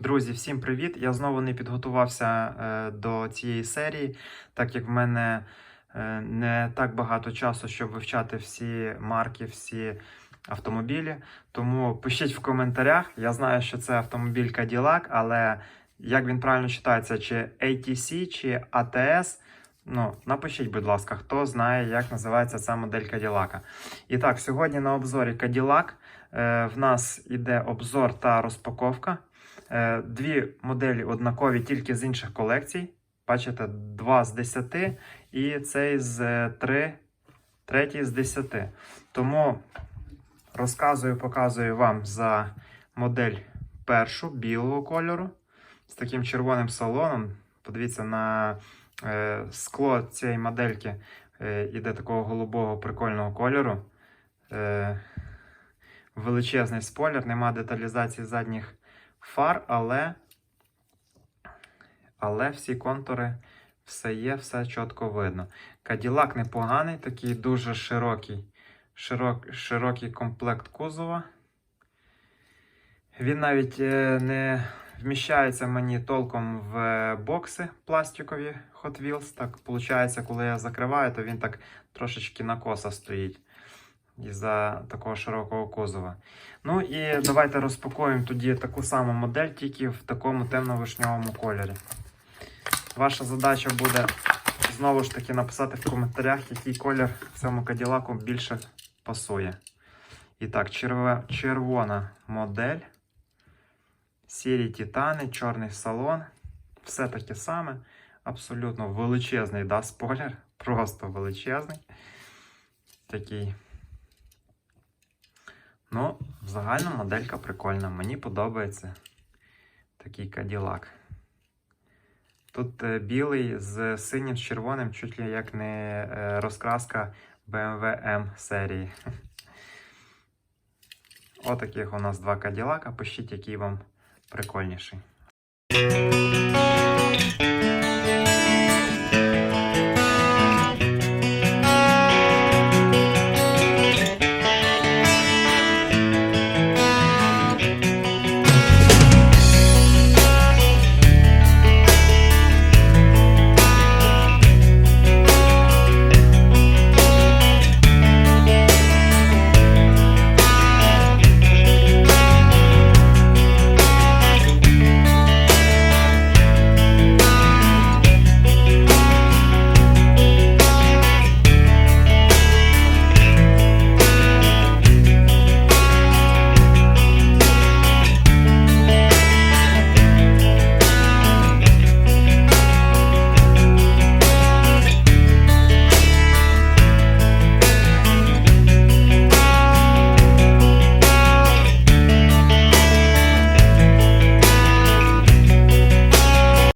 Друзі, всім привіт! Я знову не підготувався е, до цієї серії, так як в мене е, не так багато часу, щоб вивчати всі марки, всі автомобілі. Тому пишіть в коментарях. Я знаю, що це автомобіль Cadillac, але як він правильно читається, чи ATC, чи ATS. Ну, напишіть, будь ласка, хто знає, як називається ця модель Cadillac. І так, сьогодні на обзорі Cadillac е, в нас іде обзор та розпаковка. Е, Дві моделі однакові тільки з інших колекцій. Бачите, 2 з 10 і цей з 3, третій з 10. Тому розказую, показую вам за модель першу білого кольору з таким червоним салоном. Подивіться на е, скло цієї модельки е, іде такого голубого прикольного кольору. Е, величезний спойлер, нема деталізації задніх фар, але, але всі контури, все є, все чітко видно. Каділак непоганий, такий дуже широкий, широк, широкий комплект кузова. Він навіть е, не вміщається мені толком в бокси пластикові Hot Wheels. Так виходить, коли я закриваю, то він так трошечки на коса стоїть із-за такого широкого кузова. Ну і давайте розпакуємо тоді таку саму модель, тільки в такому темно-вишньовому кольорі. Ваша задача буде знову ж таки написати в коментарях, який колір цьому каділаку більше пасує. І так, черве, червона модель. Сірі титани, чорний салон. Все таке саме. Абсолютно величезний да, спойлер. Просто величезний. Такий. Ну, загально моделька прикольна. Мені подобається такий каділак. Тут е, білий з синім з червоним, чуть ли як не е, розкраска BMW M серії. Отаких у нас два каділака. Пишіть, який вам прикольніший.